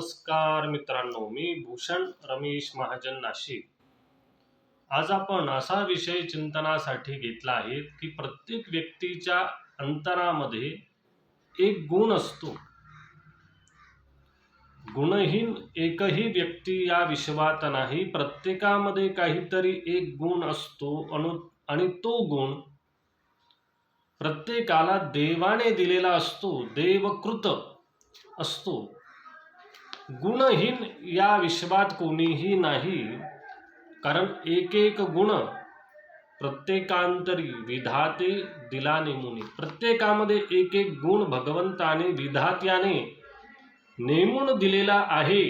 नमस्कार मित्रांनो मी भूषण रमेश महाजन नाशिक. आज आपण असा विषय चिंतनासाठी घेतला आहे की प्रत्येक व्यक्तीच्या अंतरामध्ये एक गुण असतो. गुणहीन एकही व्यक्ती या विश्वात नाही प्रत्येकामध्ये काहीतरी एक गुण असतो अनु आणि तो गुण प्रत्येकाला देवाने दिलेला असतो देवकृत असतो. गुणहीन या विश्वात कोणीही नाही. कारण एक एक गुण प्रत्येकांतरी विधाते दिला नेमुनी प्रत्येकामध्ये एक एक गुण भगवंताने विधात्याने नेमून दिलेला आहे.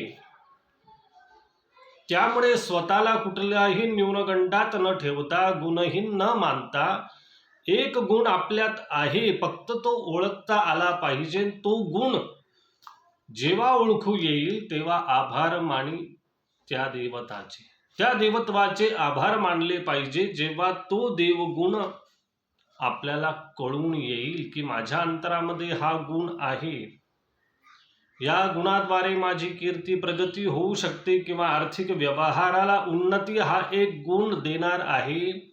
त्यामुळे स्वतःला कुठल्याही न्यूनगंडात न ठेवता गुणहीन न मानता एक गुण आपल्यात आहे. फक्त तो ओळखता आला पाहिजे. तो गुण जेव्हा ओळखू येईल तेव्हा आभार मानी त्या देवताचे. त्या देवत्वाचे आभार मानले पाहिजे जेव्हा तो देवगुण आपल्याला कळून येईल की माझ्या अंतरामध्ये हा गुण आहे. या गुणाद्वारे माझी कीर्ती प्रगती होऊ शकते किंवा आर्थिक व्यवहाराला उन्नती हा एक गुण देणार आहे.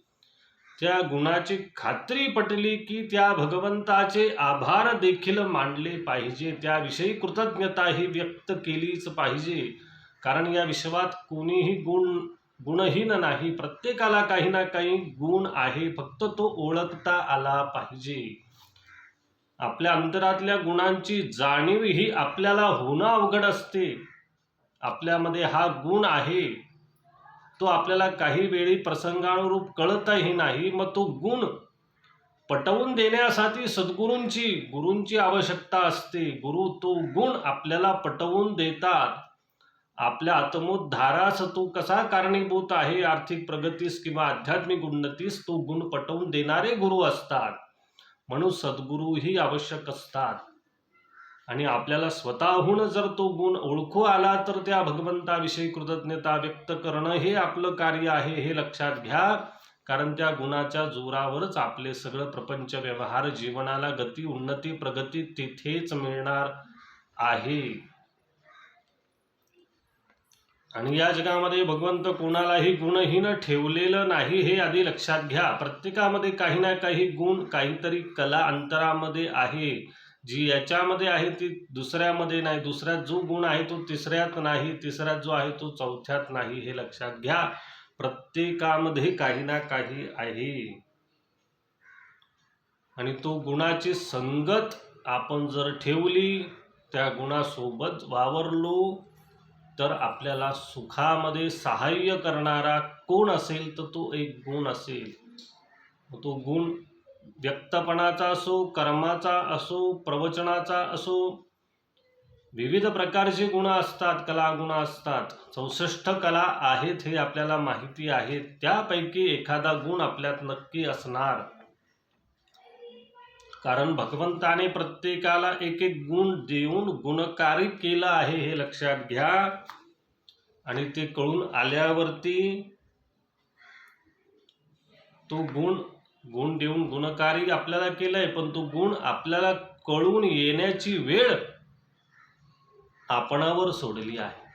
त्या गुणाची खात्री पटली की त्या भगवंताचे आभार देखील मानले पाहिजे. त्याविषयी कृतज्ञताही व्यक्त केलीच पाहिजे. कारण या विश्वात कोणीही गुण गुणहीन नाही. प्रत्येकाला काही ना काही गुण आहे. फक्त तो ओळखता आला पाहिजे. आपल्या अंतरातल्या गुणांची जाणीव ही आपल्याला होणं अवघड असते. आपल्यामध्ये हा गुण आहे. तो आपल्याला काही वेळी प्रसंगानुरूप कळतही नाही. मग तो गुण पटवून देण्यासाठी सद्गुरूंची गुरूंची आवश्यकता असते. गुरु तो गुण आपल्याला पटवून देतात. आपल्या आत्मोद्धारास तो कसा कारणीभूत आहे? आर्थिक प्रगतीस किंवा आध्यात्मिक उन्नतीस तो गुण पटवून देणारे गुरु असतात. म्हणून सद्गुरूही आवश्यक असतात. आणि आपल्याला स्वतःहून जर तो गुण ओळखू आला तर त्या भगवंताविषयी कृतज्ञता व्यक्त करणं हे आपलं कार्य आहे हे लक्षात घ्या. कारण त्या गुणाच्या जोरावरच आपले सगळं प्रपंच व्यवहार जीवनाला गती उन्नती प्रगती तिथेच मिळणार आहे. आणि या जगामध्ये भगवंत कोणालाही गुणहीन ठेवलेलं नाही हे आधी लक्षात घ्या. प्रत्येकामध्ये काही ना काही गुण काहीतरी कला अंतरामध्ये आहे. जी याच्यामध्ये आहे ती दुसऱ्यामध्ये नाही दुसऱ्यात जो गुण आहे तो तिसऱ्यात नाही तिसऱ्यात जो आहे तो चौथ्यात नाही हे लक्षात घ्या. प्रत्येकामध्ये काही ना काही आहे. आणि तो गुणाची संगत आपण जर ठेवली त्या गुणासोबत वावरलो तर आपल्याला सुखामध्ये सहाय्य करणारा कोण असेल तर तो एक गुण असेल. तो गुण व्यक्तपणाचा असो कर्माचा असो प्रवचनाचा असो विविध प्रकारचे गुण असतात कलागुण असतात. चौसष्ट कला आहेत हे आपल्याला माहिती आहे. त्यापैकी एखादा गुण आपल्यात नक्की असणार. कारण भगवंताने प्रत्येकाला एक एक गुण देऊन गुणकारी केलं आहे हे लक्षात घ्या. आणि ते कळून आल्यावरती तो गुण गुण देऊन गुणकारी आपल्याला केलंय पण तो गुण आपल्याला कळून येण्याची वेळ आपणावर सोडली आहे.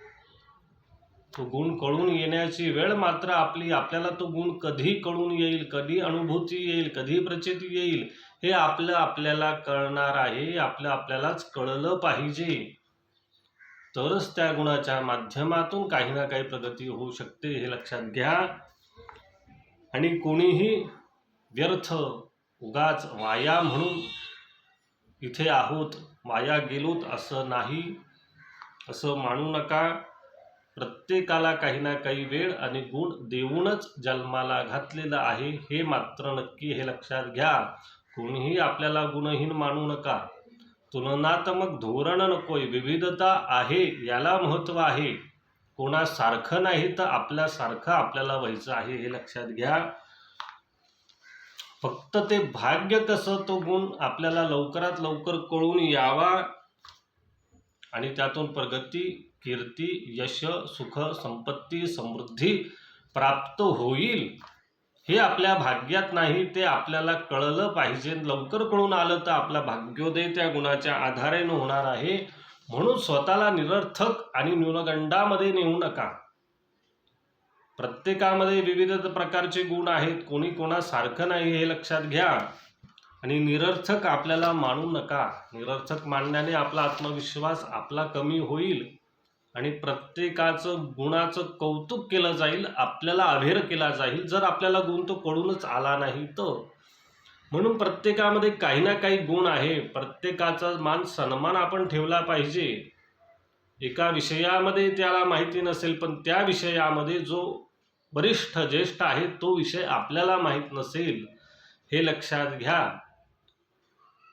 तो गुण कळून येण्याची वेळ मात्र आपली आपल्याला तो गुण कधी कळून येईल कधी अनुभूती येईल कधी प्रचिती येईल हे आपलं आपल्याला कळणार आहे आपलं आपल्यालाच कळलं पाहिजे. तरच त्या गुणाच्या माध्यमातून काही ना काही प्रगती होऊ शकते हे लक्षात घ्या. आणि कोणीही व्यर्थ उगाच वाया म्हणून इथे आहोत वाया गेलोत असं नाही असं मानू नका. प्रत्येकाला काही ना काही वेळ आणि गुण देऊनच जन्माला घातलेलं आहे हे मात्र नक्की हे लक्षात घ्या. कोणीही आपल्याला गुणहीन मानू नका. तुलनात्मक धोरण नकोय विविधता आहे याला महत्त्व आहे. कोणासारखं नाही तर आपल्यासारखं आपल्याला व्हायचं आहे हे लक्षात घ्या. फक्त ते भाग्य कसं तो गुण आपल्याला लवकरात लवकर कळून यावा आणि त्यातून प्रगती कीर्ती यश सुख संपत्ती समृद्धी प्राप्त होईल हे आपल्या भाग्यात नाही ते आपल्याला कळलं पाहिजे. लवकर कळून आलं तर आपला भाग्योदय त्या गुणाच्या आधारेनं होणार आहे. म्हणून स्वतःला निरर्थक आणि न्यूनगंडामध्ये नेऊ नका. प्रत्येकामध्ये विविध प्रकारचे गुण आहेत. कोणी कोणासारखं नाही हे लक्षात घ्या. आणि निरर्थक आपल्याला मानू नका. निरर्थक मानण्याने आपला आत्मविश्वास आपला कमी होईल. आणि प्रत्येकाचं गुणाचं कौतुक केलं जाईल आपल्याला अभेर केला जाईल. जर आपल्याला गुण तो कळूनच आला नाही तर. म्हणून प्रत्येकामध्ये काही ना काही गुण आहे. प्रत्येकाचा मान सन्मान आपण ठेवला पाहिजे. एका विषयामध्ये त्याला माहिती नसेल पण त्या विषयामध्ये जो वरिष्ठ ज्येष्ठ आहे तो विषय आपल्याला माहीत नसेल हे लक्षात घ्या.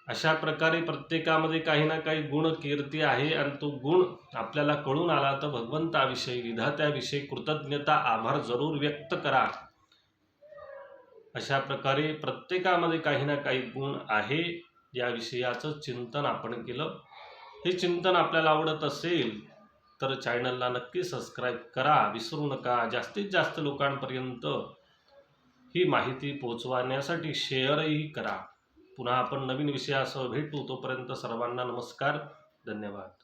अशा प्रकारे प्रत्येकामध्ये काही ना काही गुण कीर्ती आहे आणि तो गुण आपल्याला कळून आला तर भगवंताविषयी विधात्याविषयी कृतज्ञता आभार जरूर व्यक्त करा. अशा प्रकारे प्रत्येकामध्ये काही ना काही गुण आहे या विषयाचं चिंतन आपण केलं. हे चिंतन आपल्याला आवडत असेल तर चॅनलला नक्की सबस्क्राईब करा. विसरू नका. जास्तीत जास्त लोकांपर्यंत ही माहिती पोहोचवण्यासाठी शेअरही करा. पुन्हा आपण नवीन विषयासह भेटू. तोपर्यंत सर्वांना नमस्कार. धन्यवाद.